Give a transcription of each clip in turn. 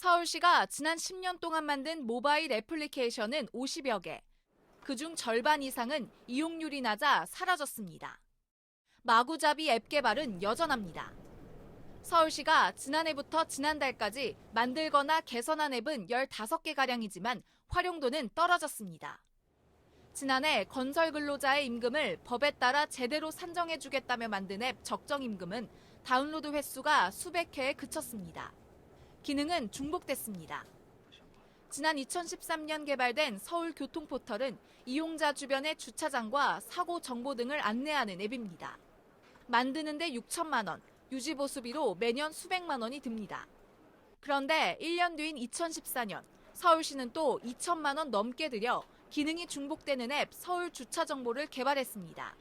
서울시가 지난 10년 동안 만든 모바일 애플리케이션은 50여 개. 그중 절반 이상은 이용률이 낮아 사라졌습니다. 마구잡이 앱 개발은 여전합니다. 서울시가 지난해부터 지난달까지 만들거나 개선한 앱은 15개가량이지만 활용도는 떨어졌습니다. 지난해 건설 근로자의 임금을 법에 따라 제대로 산정해주겠다며 만든 앱 적정 임금은 다운로드 횟수가 수백 회에 그쳤습니다. 기능은 중복됐습니다. 지난 2013년 개발된 서울 교통 포털은 이용자 주변의 주차장과 사고 정보 등을 안내하는 앱입니다. 만드는데 6천만 원, 유지 보수비로 매년 수백만 원이 듭니다. 그런데 1년 뒤인 2014년 서울시는 또 2천만 원 넘게 들여 기능이 중복되는 앱 서울 주차 정보를 개발했습니다.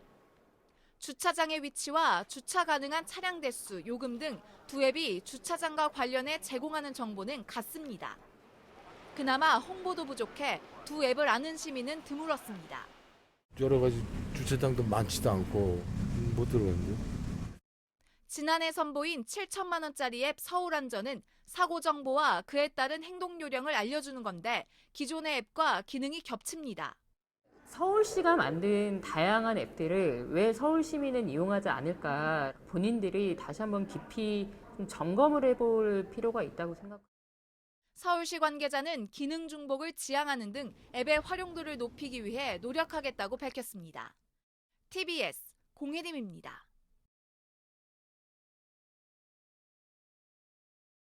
주차장의 위치와 주차 가능한 차량 대수, 요금 등 두 앱이 주차장과 관련해 제공하는 정보는 같습니다. 그나마 홍보도 부족해 두 앱을 아는 시민은 드물었습니다. 여러 가지 주차장도 많지도 않고 못 들어갔는데. 지난해 선보인 7천만 원짜리 앱 서울안전은 사고 정보와 그에 따른 행동 요령을 알려주는 건데 기존의 앱과 기능이 겹칩니다. 서울시가 만든 다양한 앱들을 왜 서울 시민은 이용하지 않을까 본인들이 다시 한번 깊이 좀 점검을 해볼 필요가 있다고 생각합니다. 서울시 관계자는 기능 중복을 지향하는 등 앱의 활용도를 높이기 위해 노력하겠다고 밝혔습니다. TBS 공혜림입니다.